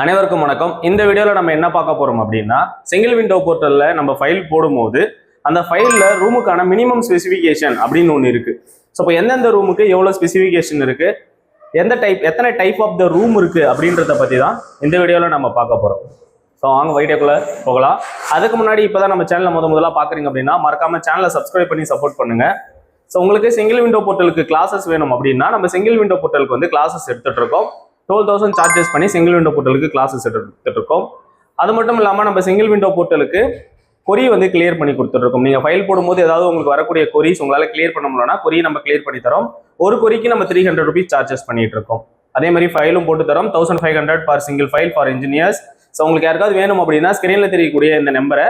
அனைவருக்கும் வணக்கம். இந்த வீடியோவில் நம்ம என்ன பார்க்க போறோம் அப்படின்னா சிங்கிள் விண்டோ போர்ட்டலில் நம்ம ஃபைல் போடும்போது அந்த ஃபைலில் ரூமுக்கான மினிமம் ஸ்பெசிஃபிகேஷன் அப்படின்னு ஒன்று இருக்கு. ஸோ இப்போ எந்தெந்த ரூமுக்கு எவ்வளோ ஸ்பெசிஃபிகேஷன் இருக்கு? எந்த டைப் எத்தனை டைப் ஆஃப் த ரூம் இருக்கு அப்படின்றத பற்றி தான் இந்த வீடியோவில் நம்ம பார்க்க போகிறோம் ஸோ வாங்க வீடியோக்குள்ளே போகலாம். அதுக்கு முன்னாடி இப்போ தான் நம்ம சேனலை முத முதல்ல பார்க்குறீங்க அப்படின்னா மறக்காம சேனலை சப்ஸ்கிரைப் பண்ணி சப்போர்ட் பண்ணுங்க. ஸோ உங்களுக்கு சிங்கிள் விண்டோ போர்ட்டலுக்கு கிளாஸஸ் வேணும் அப்படின்னா நம்ம சிங்கிள் விண்டோ போர்ட்டலுக்கு வந்து கிளாஸஸ் எடுத்துட்டு இருக்கோம். டுவெல் தௌசண்ட் சார்ஜஸ் பண்ணி சிங்கிள் விண்டோ போர்ட்டலுக்கு கிளாஸஸ் எடுத்துட்டுருக்கோம். அது மட்டும் இல்லாமல் நம்ம சிங்கிள் விண்டோ போர்ட்டலுக்கு கொரி வந்து கிளியர் பண்ணி கொடுத்துருக்கோம் நீங்கள் ஃபைல் போடும்போது ஏதாவது உங்களுக்கு வரக்கூடிய கொரிஸ் உங்களால் கிளியர் பண்ண முடியலன்னா கொரி நம்ம கிளியர் பண்ணி தரோம். ஒரு கொரிக்கு நம்ம த்ரீ ஹண்ட்ரட் ருபீஸ் சார்ஜஸ் பண்ணிட்டு இருக்கோம் அதே மாதிரி ஃபைலும் போட்டு தரோம். Thousand five hundred for single file for engineers so உங்களுக்கு யாருக்காவது வேணும் அப்படின்னா ஸ்க்ரீனில் தெரியக்கூடிய இந்த நம்பரை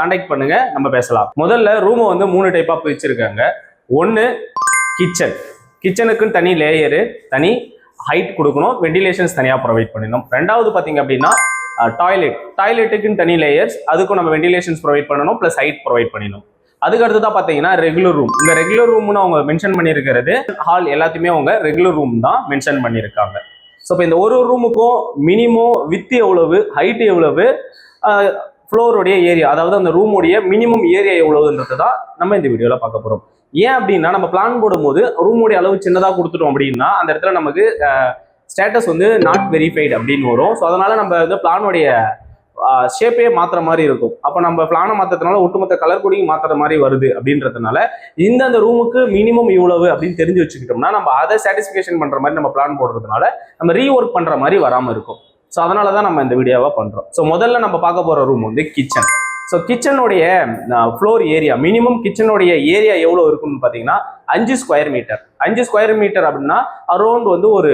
காண்டாக்ட் பண்ணுங்க. நம்ம பேசலாம். முதல்ல ரூமை வந்து மூணு டைப்பாக பிரிச்சிருக்காங்க. ஒன்று கிச்சன் கிச்சனுக்குன்னு தனி லேயரு தனி ஹைட் கொடுக்கணும். வெண்டிலேஷன்ஸ் தனியாக ப்ரொவைட் பண்ணணும். ரெண்டாவது பார்த்தீங்க அப்படின்னா டாய்லெட் டாய்லெட்டுக்குன்னு தனி லேயர்ஸ் அதுக்கும் நம்ம வெண்டிலேஷன்ஸ் ப்ரொவைட் பண்ணணும் ப்ளஸ் ஹைட் ப்ரொவைட் பண்ணணும். அதுக்கு அடுத்ததான் பார்த்தீங்கன்னா ரெகுலர் ரூம் இந்த ரெகுலர் ரூம்னு அவங்க மென்ஷன் பண்ணியிருக்கிறது ஹால் எல்லாத்தையுமே அவங்க ரெகுலர் ரூம் தான் மென்ஷன் பண்ணியிருக்காங்க. ஸோ இப்போ இந்த ஒரு ஒரு ரூமுக்கும் மினிமம் வித்து எவ்வளவு ஹைட் எவ்வளவு ஃப்ளோருடைய ஏரியா அதாவது அந்த ரூமுடைய மினிமம் ஏரியா எவ்வளவுன்றது தான் நம்ம இந்த வீடியோவில் பார்க்க போகிறோம் ஏன் அப்படின்னா நம்ம பிளான் போடும்போது ரூமுடைய அளவு சின்னதாக கொடுத்துட்டோம் அப்படின்னா அந்த இடத்துல நமக்கு ஸ்டேட்டஸ் வந்து நாட் வெரிஃபைடு அப்படின்னு வரும். ஸோ அதனால நம்ம வந்து பிளானுடைய ஷேப்பே மாற்றுற மாதிரி இருக்கும். அப்போ நம்ம பிளானை மாற்றுறதுனால ஒட்டுமொத்த கலர் கொடியும் மாற்றுற மாதிரி வருது அப்படின்றதுனால இந்த அந்த ரூமுக்கு மினிமம் இவ்வளவு அப்படின்னு தெரிஞ்சு வச்சுக்கிட்டோம்னா நம்ம அதை சாட்டிஸ்ஃபிகேஷன் பண்ணுற மாதிரி நம்ம பிளான் போடுறதுனால நம்ம ரீஒர்க் பண்ணுற மாதிரி வராமல் இருக்கும். ஸோ அதனால தான் நம்ம இந்த வீடியோவை பண்ணுறோம் ஸோ முதல்ல நம்ம பார்க்க போகிற ரூம் வந்து கிச்சன் ஸோ கிச்சனுடைய ஃப்ளோர் ஏரியா மினிமம் கிச்சனுடைய ஏரியா எவ்வளோ இருக்குன்னு பார்த்தீங்கன்னா அஞ்சு ஸ்கொயர் மீட்டர் அஞ்சு ஸ்கொயர் மீட்டர் அப்படின்னா அரௌண்ட் வந்து ஒரு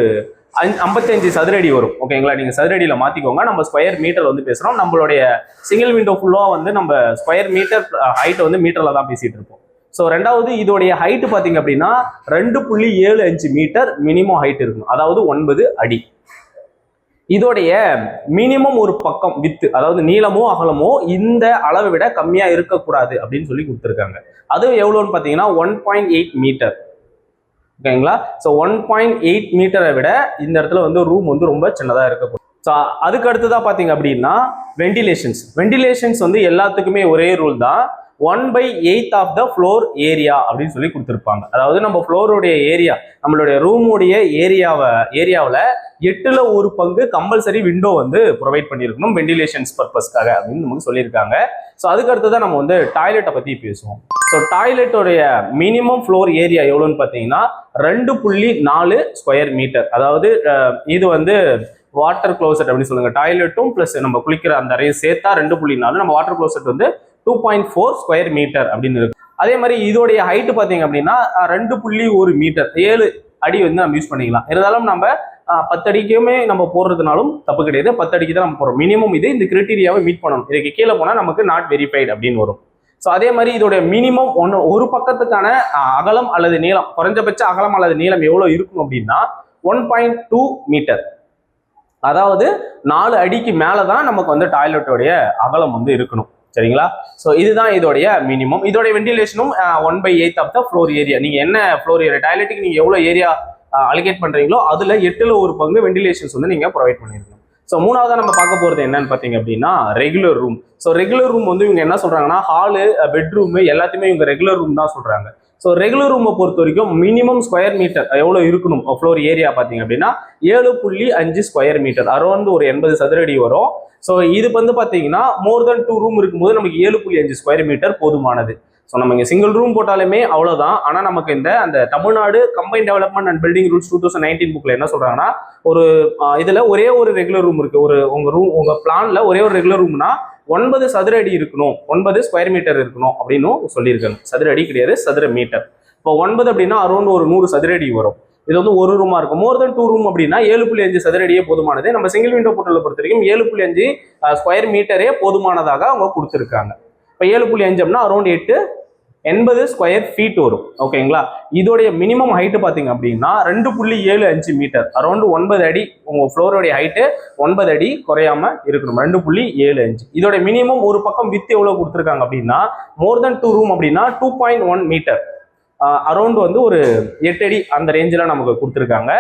அஞ்சு ஐம்பத்தஞ்சு சதுரடி வரும். ஓகேங்களா நீங்கள் சதுரடியில் மாற்றிக்கோங்க நம்ம ஸ்கொயர் மீட்டர் வந்து பேசுகிறோம் நம்மளுடைய சிங்கிள் விண்டோ ஃபுல்லாக வந்து நம்ம ஸ்கொயர் மீட்டர் ஹைட்டை வந்து மீட்டரில் தான் பேசிகிட்டு இருப்போம். ஸோ ரெண்டாவது இதோடைய ஹைட்டு பார்த்தீங்க அப்படின்னா ரெண்டு புள்ளி ஏழு அஞ்சு மீட்டர் மினிமம் ஹைட் இருக்கும் அதாவது ஒன்பது அடி. இதோடைய மினிமம் ஒரு பக்கம் வித்து அதாவது நீளமோ அகலமோ இந்த அளவை விட கம்மியா இருக்கக்கூடாது அப்படின்னு சொல்லி கொடுத்துருக்காங்க. அது எவ்வளோன்னு பார்த்தீங்கன்னா ஒன் பாயிண்ட் எயிட் மீட்டர் ஓகேங்களா ஸோ ஒன் பாயிண்ட் எயிட் மீட்டரை விட இந்த இடத்துல வந்து ரூம் வந்து ரொம்ப சின்னதாக இருக்கக்கூடும் ஸோ அதுக்கு அடுத்ததாக பார்த்தீங்க அப்படின்னா வெண்டிலேஷன்ஸ் வெண்டிலேஷன்ஸ் வந்து எல்லாத்துக்குமே ஒரே ரூல் தான். One by eighth of the floor area அப்படின்னு சொல்லி கொடுத்துருப்பாங்க. அதாவது நம்ம ஃப்ளோருடைய ஏரியா நம்மளுடைய ரூமுடைய ஏரியாவை ஏரியாவில் எட்டுல ஒரு பங்கு கம்பல்சரி விண்டோ வந்து ப்ரொவைட் பண்ணியிருக்கணும் வெண்டிலேஷன்ஸ் பர்பஸ்க்காக அப்படின்னு நமக்கு சொல்லியிருக்காங்க. ஸோ அதுக்கு அடுத்ததான் நம்ம வந்து டாய்லெட்டை பற்றி பேசுவோம். ஸோ டாய்லெட்டோடைய மினிமம் ஃப்ளோர் ஏரியா எவ்வளோன்னு பார்த்தீங்கன்னா ரெண்டு புள்ளி நாலு ஸ்கொயர் மீட்டர் அதாவது இது வந்து வாட்டர் க்ளோசெட் அப்படின்னு சொல்லுங்கள் டாய்லெட்டும் ப்ளஸ் நம்ம குளிக்கிற அந்த அறையும் சேர்த்தா ரெண்டு புள்ளி நாலு. நம்ம வாட்டர் க்ளோசெட் வந்து two point four square metre அப்படின்னு இருக்கு. அதே மாதிரி இதோடைய ஹைட்டு பார்த்தீங்க அப்படின்னா ரெண்டு புள்ளி ஒரு மீட்டர் ஏழு அடி வந்து நம்ம யூஸ் பண்ணிக்கலாம். இருந்தாலும் நம்ம பத்து அடிக்குமே நம்ம போடுறதுனாலும் தப்பு கிடையாது. பத்து அடிக்கு தான் நம்ம போடுறோம். மினிமம் இது இந்த கிரிட்டீரியாவை மீட் பண்ணணும். இதுக்கு கீழே போனால் நமக்கு நாட் வெரிஃபைடு அப்படின்னு வரும். ஸோ அதே மாதிரி இதோடைய மினிமம் ஒன்று ஒரு பக்கத்துக்கான அகலம் அல்லது நீளம் குறைஞ்சபட்ச அகலம் அல்லது நீளம் எவ்வளோ இருக்கும் அப்படின்னா ஒன் பாயிண்ட் டூ மீட்டர் அதாவது நாலு அடிக்கு மேலே தான் நமக்கு வந்து டாய்லெட்டோடைய அகலம் வந்து இருக்கணும். சரிங்களா? ஸோ இதுதான் இதோடைய மினிமம் இதோடைய வெண்டிலேஷனும் one by eighth of the floor area நீங்கள் என்ன ஃப்ளோர் ஏரியா டாய்லெட்டுக்கு நீங்கள் எவ்வளோ ஏரியா அலிகேட் பண்ணுறீங்களோ அதில் எட்டில் ஒரு பங்கு வெண்டிலேஷன்ஸ் வந்து நீங்கள் ப்ரொவைட் பண்ணிருக்கணும். ஸோ மூணாவதாக நம்ம பார்க்க போகிறது என்னன்னு பார்த்தீங்க அப்படின்னா regular room so regular room வந்து இவங்க என்ன சொல்கிறாங்கன்னா ஹாலு பெட்ரூமு எல்லாத்தையுமே இவங்க ரெகுலர் ரூம் தான் சொல்கிறாங்க ஸோ ரெகுலர் ரூமை பொறுத்த வரைக்கும் மினிமம் ஸ்கொயர் மீட்டர் எவ்வளோ இருக்கணும்? ஃப்ளோர் ஏரியா பார்த்தீங்க அப்படின்னா ஏழு புள்ளி அஞ்சு ஸ்கொயர் மீட்டர் அரௌண்ட் ஒரு எண்பது சதுரடி வரும். ஸோ இது வந்து பார்த்தீங்கன்னா மோர் தென் டூ ரூம் இருக்கும்போது நமக்கு ஏழு புள்ளி அஞ்சு ஸ்கொயர் மீட்டர் போதுமானது. ஸோ நம்ம இங்கே சிங்கிள் ரூம் போட்டாலுமே அவ்வளோதான் ஆனால் நமக்கு இந்த அந்த Tamil Nadu combine development and building rules two thousand nineteen புக்கில் என்ன சொல்கிறாங்கன்னா ஒரு இதில் ஒரே ஒரு ரெகுலர் ரூம் இருக்குது ஒரு உங்கள் ரூம் உங்கள் பிளானில் ஒரே ஒரு ரெகுலர் ரூம்னா ஒன்பது சதுர அடி இருக்கணும். ஒன்பது ஸ்கொயர் மீட்டர் இருக்கணும் அப்படின்னு சொல்லியிருக்காங்க. சதுர அடி கிடையாது சதுர மீட்டர் இப்போ ஒன்பது அப்படின்னா அரௌண்ட் ஒரு நூறு சதுர அடி வரும். இது வந்து ஒரு ரூமா இருக்கும். மோர் தென் டூ ரூம் அப்படின்னா ஏழு புள்ளி அஞ்சு சதுரடியே போதுமானது. நம்ம சிங்கிள் விண்டோ போர்ட்டலை பொறுத்த வரைக்கும் ஏழு புள்ளி அஞ்சு ஸ்கொயர் மீட்டரே போதுமானதாக அவங்க கொடுத்துருக்காங்க. இப்போ ஏழு புள்ளி அஞ்சு அப்படின்னா அரௌண்ட் எட்டு எண்பது ஸ்கொயர் ஃபீட் வரும். ஓகேங்களா இதோடைய மினிமம் ஹைட்டு பார்த்தீங்க அப்படின்னா ரெண்டு புள்ளி ஏழு அஞ்சு மீட்டர் அரௌண்ட் ஒன்பது அடி. உங்கள் ஃப்ளோருடைய ஹைட்டு ஒன்பது அடி குறையாம இருக்கணும். ரெண்டு புள்ளி ஏழு அஞ்சு. இதோட மினிமம் ஒரு பக்கம் வித்து எவ்வளோ கொடுத்துருக்காங்க அப்படின்னா மோர் தென் டூ ரூம் அப்படின்னா two point one metre around வந்து ஒரு எட்டு அடி அந்த ரேஞ்சில் நமக்கு கொடுத்துருக்காங்க.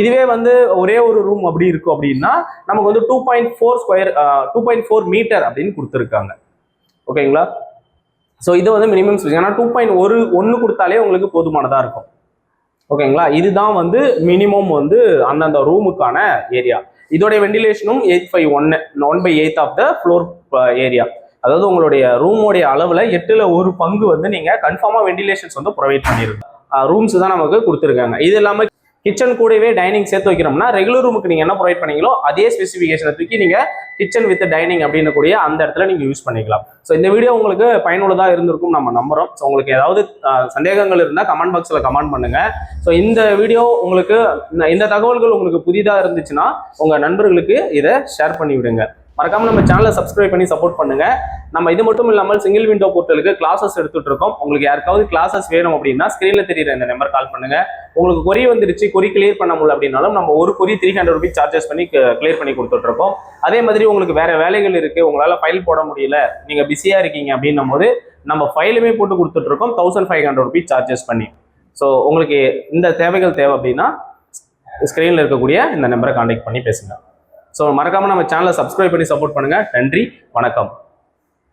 இதுவே வந்து ஒரே ஒரு ரூம் அப்படி இருக்கும் அப்படின்னா நமக்கு வந்து two point four square two point four metre அப்படின்னு கொடுத்துருக்காங்க. ஓகேங்களா ஸோ இது வந்து மினிமம் ஸ்பேஸ் ஏன்னா டூ பாயிண்ட் ஒரு ஒன்று கொடுத்தாலே உங்களுக்கு போதுமானதாக இருக்கும். ஓகேங்களா இதுதான் வந்து மினிமம் வந்து அந்தந்த ரூமுக்கான ஏரியா இதோடைய வெண்டிலேஷனும் எயிட் ஃபைவ் ஒன்னு one by eight of the floor area அதாவது உங்களுடைய ரூமோடைய அளவில் எட்டுல ஒரு பங்கு வந்து நீங்கள் கன்ஃபார்மாக வெண்டிலேஷன்ஸ் வந்து ப்ரொவைட் பண்ணியிருக்கோம் ரூம்ஸ் தான் நமக்கு கொடுத்துருக்காங்க. இது இல்லாமல் கிச்சன் கூடவே டைனிங் சேர்த்து வைக்கிறோம்னா ரெகுலர் ரூமுக்கு நீங்கள் என்ன ப்ரொவைட் பண்ணீங்களோ அதே ஸ்பெசிஃபிகேஷனை தூக்கி நீங்கள் கிச்சன் வித் டைனிங் அப்படின்னு கூடிய அந்த இடத்துல நீங்கள் யூஸ் பண்ணிக்கலாம். ஸோ இந்த வீடியோ உங்களுக்கு பயனுள்ளதாக இருந்திருக்கும் நம்ம நம்புறோம். ஸோ உங்களுக்கு ஏதாவது சந்தேகங்கள் இருந்தால் கமெண்ட் பாக்ஸில் கமெண்ட் பண்ணுங்கள் ஸோ இந்த வீடியோ உங்களுக்கு இந்த- இந்த தகவல்கள் உங்களுக்கு புதிதாக இருந்துச்சுன்னா உங்கள் நண்பர்களுக்கு இதை ஷேர் பண்ணி விடுங்க மறக்காம நம்ம சேனலை சப்ஸ்கிரைப் பண்ணி சப்போர்ட் பண்ணுங்க. நம்ம இது மட்டும் இல்லாமல் சிங்கிள் விண்டோ போர்ட்டலுக்கு கிளாஸஸ் எடுத்துட்டு இருக்கோம். உங்களுக்கு யாருக்காவது கிளாஸஸ் வேணும் அப்படின்னா ஸ்கிரீன்ல தெரியுற இந்த நம்பர் கால் பண்ணுங்க. உங்களுக்கு கொரி வந்துருச்சு கொரி கிளியர் பண்ண முடியல அப்படின்னாலும் நம்ம ஒரு கொரி த்ரீ ஹண்ட்ரட் ருபீஸ் சார்ஜஸ் பண்ணி கிளியர் பண்ணி கொடுத்துட்டு இருக்கோம். அதே மாதிரி உங்களுக்கு வேற வேலைகள் இருக்கு உங்களால ஃபைல் போட முடியல நீங்க பிஸியா இருக்கீங்க அப்படின்னும் போது நம்ம ஃபைலுமே போட்டு கொடுத்துட்டு இருக்கோம் thousand five hundred rupees charges பண்ணி. ஸோ உங்களுக்கு இந்த தேவைகள் தேவை அப்படின்னா ஸ்க்ரீனில் இருக்கக்கூடிய இந்த நம்பரை காண்டாக்ட் பண்ணி பேசுங்க. ஸோ மறக்காமல் நம்ம சேனலை சப்ஸ்கிரைப் பண்ணி சப்போர்ட் பண்ணுங்கள் நன்றி வணக்கம்.